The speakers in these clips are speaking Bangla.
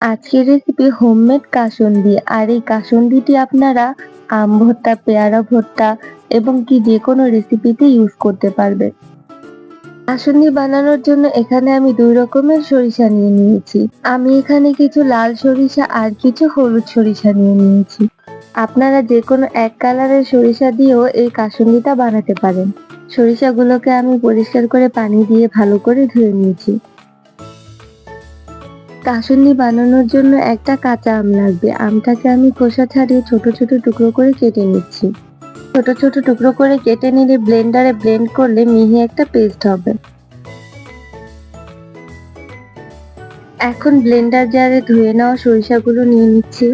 আজকের রেসিপি হোমমেড কাসুন্দি। আর এই কাসুন্দিটি আপনারা আম ভর্তা, পেয়ারা ভর্তা এবং কি যে কোনো রেসিপিতে ইউজ করতে পারবেন। কাসুন্দি বানানোর জন্য এখানে আমি দুই রকমের সরিষা নিয়ে নিয়েছি। আমি এখানে কিছু লাল সরিষা আর কিছু হলুদ সরিষা নিয়ে নিয়েছি। আপনারা যে কোনো এক কালারের সরিষা দিয়েও এই কাসুন্দিটা বানাতে পারেন। সরিষাগুলোকে আমি পরিষ্কার করে পানি দিয়ে ভালো করে ধুয়ে নিয়েছি। কাসুন্দি বানানোর জন্য একটা কাঁচা আম লাগবে। আমটাকে আমি খোসা ছাড়িয়ে ছোট ছোট টুকরো করে কেটে নিচ্ছি। ছোট ছোট টুকরো করে কেটে নিলে ব্লেন্ডারে ব্লেন্ড করলে মিহি একটা পেস্ট হবে। এখন ব্লেন্ডার জারে ধুয়ে নেওয়া সরিষাগুলো নিয়ে নিচ্ছি।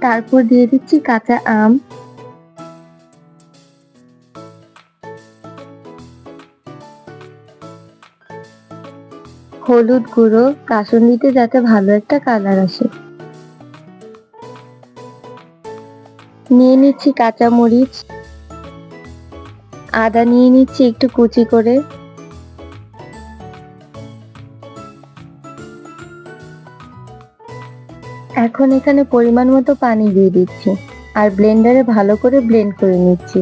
তারপর দিয়ে দিচ্ছি কাঁচা আম। হলুদ গুঁড়ো কাসুন্দিতে যাতে ভালো একটা কালার আসে। নিয়ে নিচ্ছি কাঁচা মরিচ আদা নিয়ে নিচ্ছি একটু কুচি করে। এখন এখানে পরিমাণ মতো পানি দিয়ে দিচ্ছি আর ব্লেন্ডারে ভালো করে ব্লেন্ড করে নিচ্ছি।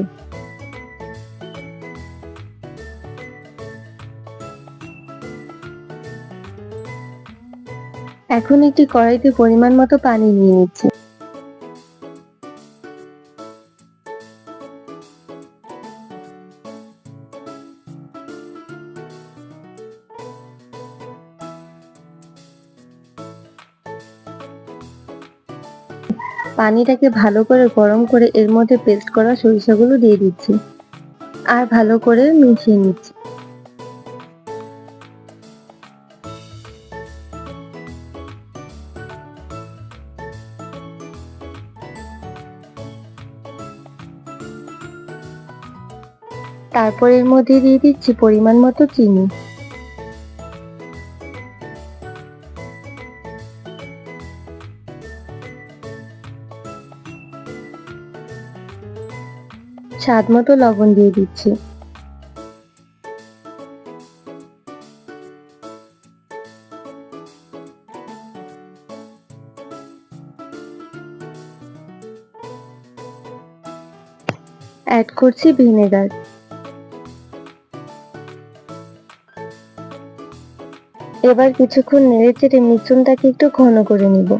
এখন একটি কড়াইতে পরিমাণ মতো পানি নিয়ে নিচ্ছি। পানিটাকে ভালো করে গরম করে এর মধ্যে পেস্ট করা সরিষাগুলো দিয়ে দিচ্ছি। আর ভালো করে মিশিয়ে নিচ্ছি। তারপর এর মধ্যে দিয়ে দিচ্ছি পরিমাণ মতো চিনি। স্বাদ মতো লবণ দিয়ে দিচ্ছি। অ্যাড করছি ভিনেগার এবার কিছুক্ষণ নেড়ে চেড়ে মিশ্রণটাকে একটু ঘন করে নিব।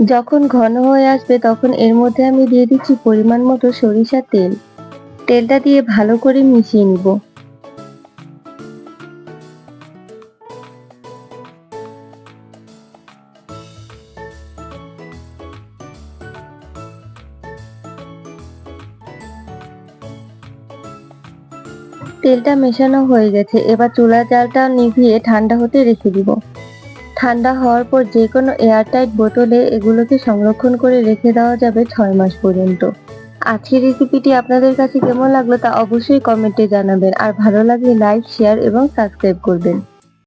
যখন ঘন হয়ে আসবে তখন এর মধ্যে আমি দিয়ে দিচ্ছি পরিমাণ মতো সরিষার তেল। তেলটা দিয়ে ভালো করে মিশিয়ে নিব। তেলটা মেশানো হয়ে গেছে। এবার চুলার জালটা নিভিয়ে ঠান্ডা হতে রেখে দিব। ঠান্ডা হওয়ার পর যে কোনো এয়ারটাইট বোতলে এগুলোকে সংরক্ষণ করে রেখে দেওয়া যাবে ছয় মাস পর্যন্ত। আজকের রেসিপিটি আপনাদের কাছে কেমন লাগল তা অবশ্যই কমেন্টে জানাবেন। আর ভালো লাগলে লাইক, শেয়ার এবং সাবস্ক্রাইব করবেন।